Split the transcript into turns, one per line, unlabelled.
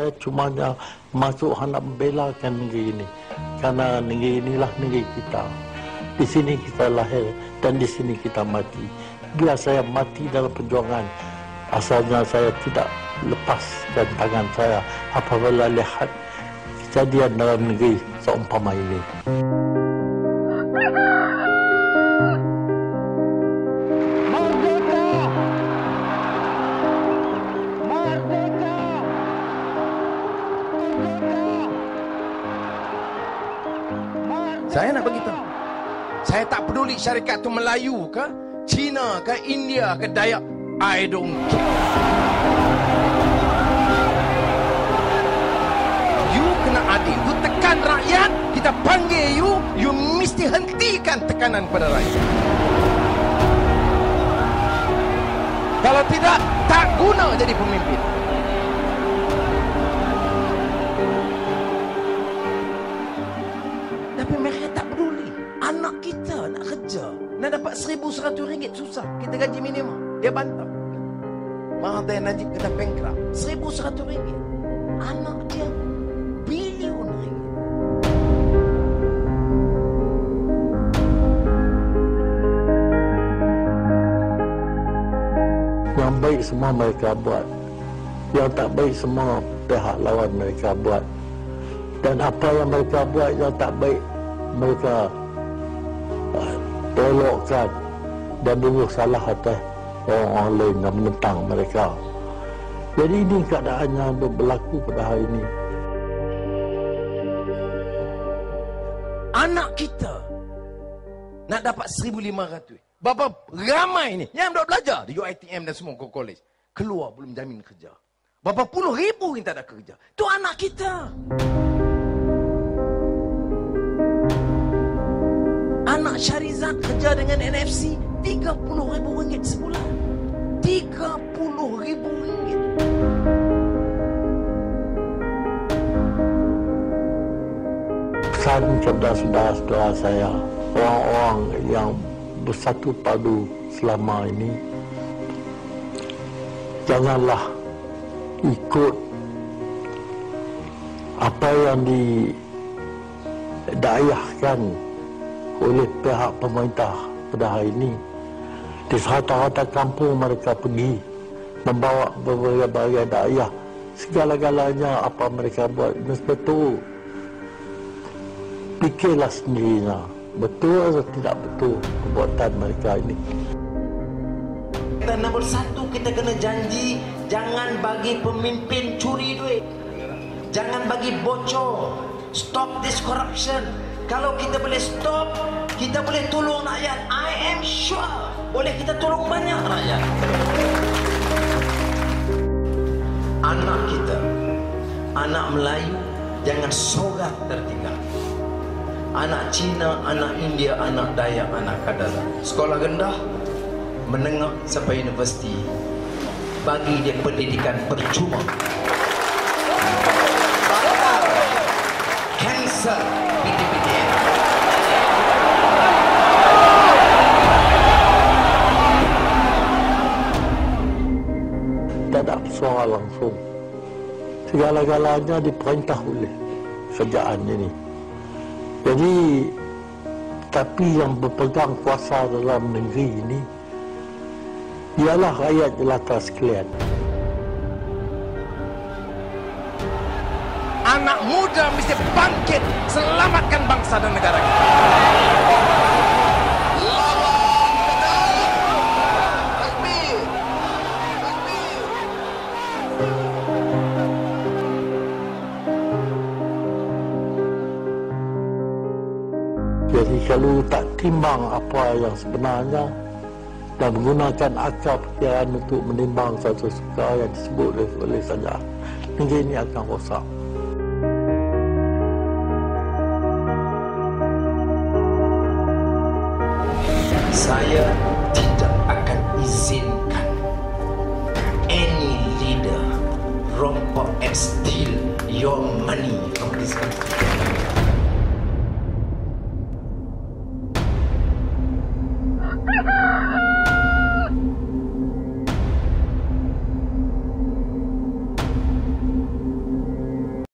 Saya cuma masuk hendak membelakan negeri ini. Karena negeri inilah negeri kita. Di sini kita lahir dan di sini kita mati. Biar saya mati dalam perjuangan, asalnya saya tidak lepaskan tangan saya apabila lihat kejadian dalam negeri seumpama ini.
Saya nak beritahu. Saya tak peduli syarikat tu Melayu ke, Cina ke, India ke, Dayak. I don't care. You kena adil. You tekan rakyat, kita panggil you, you mesti hentikan tekanan pada rakyat. Kalau tidak, tak guna jadi pemimpin. Nak dapat seribu seratus ringgit susah. Kita gaji minimum. Dia bantah. Mahathir Najib kata bankrupt. Seribu seratus ringgit. Anak dia bilion ringgit.
Yang baik semua mereka buat. Yang tak baik semua pihak lawan mereka buat. Dan apa yang mereka buat yang tak baik, mereka uh, tolokkan dan bunuh salah atas orang-orang lain yang menentang mereka. Jadi ini keadaannya berlaku pada hari ini.
Anak kita nak dapat 1,500. Berapa ramai ni yang dok belajar di UiTM dan semua college. Keluar belum jamin kerja. Berapa puluh ribu yang tak ada kerja. Tu anak kita. Syarizat kerja dengan NFC 30 ribu ringgit sebulan. 30 ribu ringgit.
Pesan saudara-saudara saya, orang-orang yang bersatu padu selama ini, janganlah ikut apa yang didayahkan oleh pihak pemerintah pada hari ini. Di serata-rata kampung mereka pergi membawa berbagai-bagai dayah. Segala-galanya apa mereka buat betul. Fikirlah sendirinya. Betul atau tidak betul perbuatan mereka ini.
Kita nombor satu kita kena janji jangan bagi pemimpin curi duit. Jangan bagi bocor. Stop this corruption. Kalau kita boleh stop, kita boleh tolong rakyat. I am sure boleh kita tolong banyak rakyat. Anak kita, anak Melayu jangan sorak tertinggal. Anak Cina, anak India, anak Dayak, anak Kadazan. Sekolah rendah, menengah sampai universiti. Bagi dia pendidikan percuma. Cancel
langsung. Segala-galanya diperintah oleh kerajaan ini. Jadi, tapi yang berpegang kuasa dalam negeri ini ialah rakyat jelata sekalian.
Anak muda mesti bangkit selamatkan bangsa dan negara kita.
Kalau tak timbang apa yang sebenarnya dan menggunakan akal fikiran untuk menimbang satu suka yang disebut oleh, saja, negeri ini akan rosak.
Saya tidak akan izinkan any leader rompak and steal your money from this country. Ah!